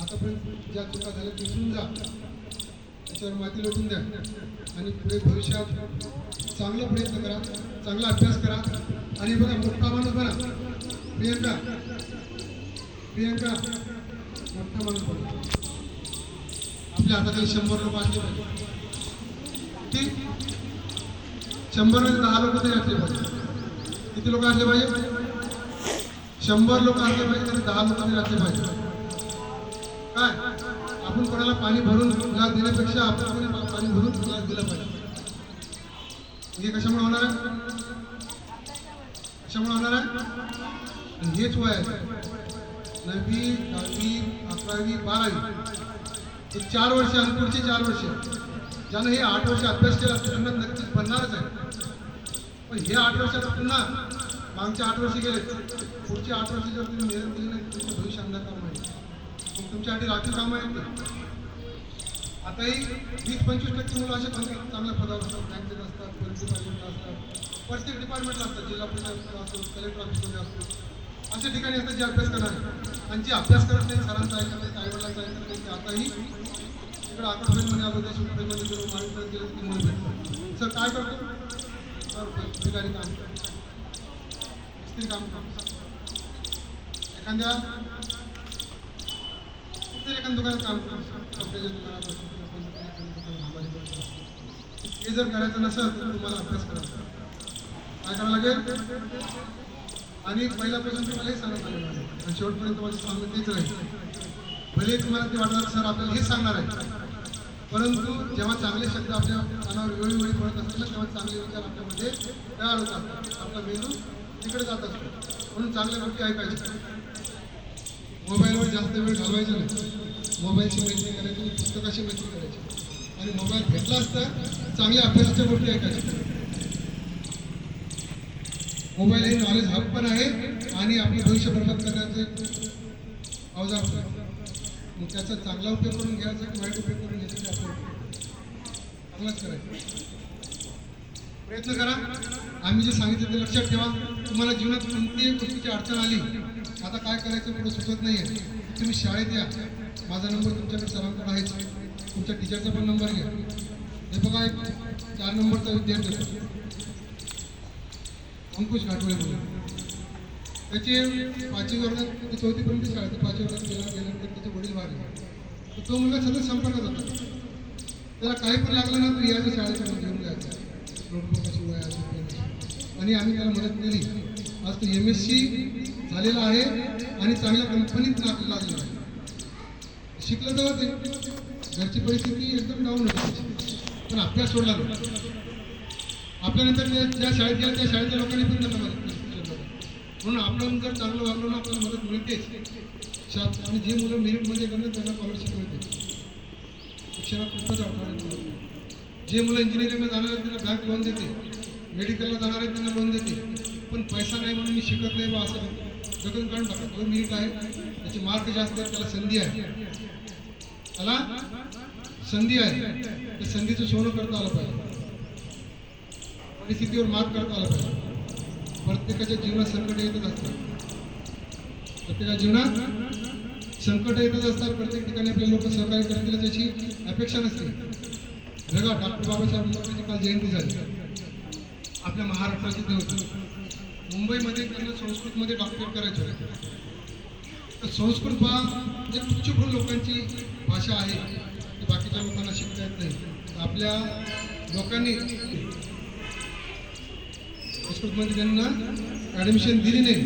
आतापर्यंत ज्या चुका झाल्या ते जा. त्याच्यावर माती लोटून द्या. आणि पुढे भविष्यात चांगला प्रयत्न करा. चांगला अभ्यास करा. आणि बघा मोठा माणूस बना प्रियंका. प्रियंका मोठा माणूस बना आपल्या हाताखाली शंभर लोक असले पाहिजे ठीक? शंभरमध्ये दहा लोक तरी असले पाहिजे. किती लोक असले पाहिजे? शंभर लोक असले पाहिजे तरी दहा लोक तरी असले पाहिजे. आपण कोणाला पाणी भरून ग्लास देण्यापेक्षा आपण कोणी पाणी भरून ग्लास दिलं पाहिजे. हे कशामुळे होणार आहे? कशामुळे होणार आहे? हेच वय नववी दहावी अकरावी बारावी. हे चार वर्ष आणि पुढचे चार वर्ष. ज्यानं हे आठ वर्ष अभ्यास केला असतो त्यांना नक्कीच बनणारच आहे. पण हे आठ वर्षात पुन्हा मागचे आठ वर्ष गेले पुढचे आठ वर्ष जर तुम्ही मेहनत केली नाही तुमचं भविष्य अंधकार नाही तुमच्यासाठी राखीव कामं आहेत का आताही वीस पंचवीस टक्के मुलं असे चांगल्या पदावर असतात बँकेत असतात पोलीस डिपार्टमेंटला असतात प्रत्येक डिपार्टमेंटला असतात जिल्हा परिषद असतो कलेक्टर ऑफिसमध्ये असतो अशा ठिकाणी असतात जे अभ्यास करणार आहेत. आणि जे अभ्यास करत नाही सरांचा ऐकत नाही आईवडिलांचा ऐकत नाही ते आताही इकडे आकाशवाणीमध्ये आलो देशमुखमध्ये गेलो महाविद्यालयात गेलो की मुलं भेटतात सर काय करतो? सर ठिकाणी काम मिस्त्री काम करतो. एखाद्या कुठेतरी एखाद्या दुकानात काम करतो दुकानात हे जर करायचं नसेल तर तुम्हाला अभ्यास करायचा काय करावं लागेल? आणि पहिल्यापासून तुम्हाला हे सांगत आलेलं आहे आणि शेवटपर्यंत माझं सांगणं तेच राहील. भले तुम्हाला ते वाटणार सर आपल्याला हे सांगणार आहे परंतु जेव्हा चांगले शब्द आपल्या मनावर वेळोवेळी पडत असतील तेव्हा चांगले विचार आपल्यामध्ये तयार होतात. आपला मेंदू तिकडे जात असतो. म्हणून चांगल्या गोष्टी ऐकायच्या. मोबाईलवर जास्त वेळ घालवायचा नाही. मोबाईलची मैत्री करायची आणि पुस्तकाची मैत्री करायची. आणि मोबाईल घेतला असता चांगल्या अभ्यासाच्या गोष्टी ऐकायच्या. मोबाईल हे नॉलेज हब पण आहे आणि आपलं भविष्य बरबाद करण्याचे अवजार पण मग त्याचा चांगला उपयोग करून घ्यायचा की वाईट उपयोग करून घ्यायचा चांगलाच करायचं. प्रयत्न करा. आम्ही जे सांगितलं ते लक्षात ठेवा. तुम्हाला जीवनात कोणतीही गोष्टीची अडचण आली आता काय करायचं पुढे सुचत नाही आहे तुम्ही शाळेत या. माझा नंबर तुमच्याकडे सरांकडे आहेच. तुमच्या टीचरचा पण नंबर घ्या. हे बघा एक चार नंबरचा विद्यार्थी अंकुश घाटोळे म्हणून त्याचे पाचवी वर्गात ते चौथीपर्यंत शाळेत पाचवी वर्गात गेला गेल्यानंतर त्याचे वडील वाढले. तर तो मुलगा सतत संपर्कात होता. त्याला काही पण लागलं ना तर याच्या शाळेत घेऊन जायचं. नोटबुक असू आणि आम्ही त्याला मदत केली. आज तो एम एस सी झालेला आहे आणि चांगल्या कंपनीत नाक लागलेला आहे. शिकलं जाऊ ते घरची परिस्थिती एकदम डाऊन होती. पण अभ्यास सोडला नव्हता आपल्यानंतर ज्या शाळेत गेल्या त्या शाळेच्या लोकांनी पण त्यांना मदत म्हणून आपण जर चांगलं वागलो ना आपल्याला मदत मिळतेच. शाळेत आणि जे मुलं मेरिटमध्ये करतात त्यांना स्कॉलरशिप मिळते शिक्षणात खूपच अडथळा जे मुलं इंजिनिअरिंगला जाणार आहेत त्यांना बँक लोन देते. मेडिकलला जाणार आहेत त्यांना लोन देते. पण पैसा नाही म्हणून मी शिकत नाही बा असं जगून काढून टाका. दोन मिनिट आहे त्याचे मार्क जास्त आहेत त्याला संधी आहे. त्याला संधी आहे. त्या संधीचं सोनं करता आलं पाहिजे. परिस्थितीवर मात करता आलं पाहिजे. प्रत्येकाच्या जीवनात संकट येतच असतात. प्रत्येकाच्या जीवनात संकट येतच असतात. प्रत्येक ठिकाणी आपले लोक सहकार्य करतील त्याची अपेक्षा नसते. बघा डॉक्टर बाबासाहेब आंबेडकरांची काल जयंती झाली. आपल्या महाराष्ट्राची ते मुंबईमध्ये त्यांना संस्कृतमध्ये डॉक्टरेट करायचं होतं तर संस्कृत हा म्हणजे उच्चभ्रू लोकांची भाषा आहे. ती बाकीच्या लोकांना शिकता येत नाही. आपल्या लोकांनी संस्कृतमध्ये त्यांना ॲडमिशन दिली नाही.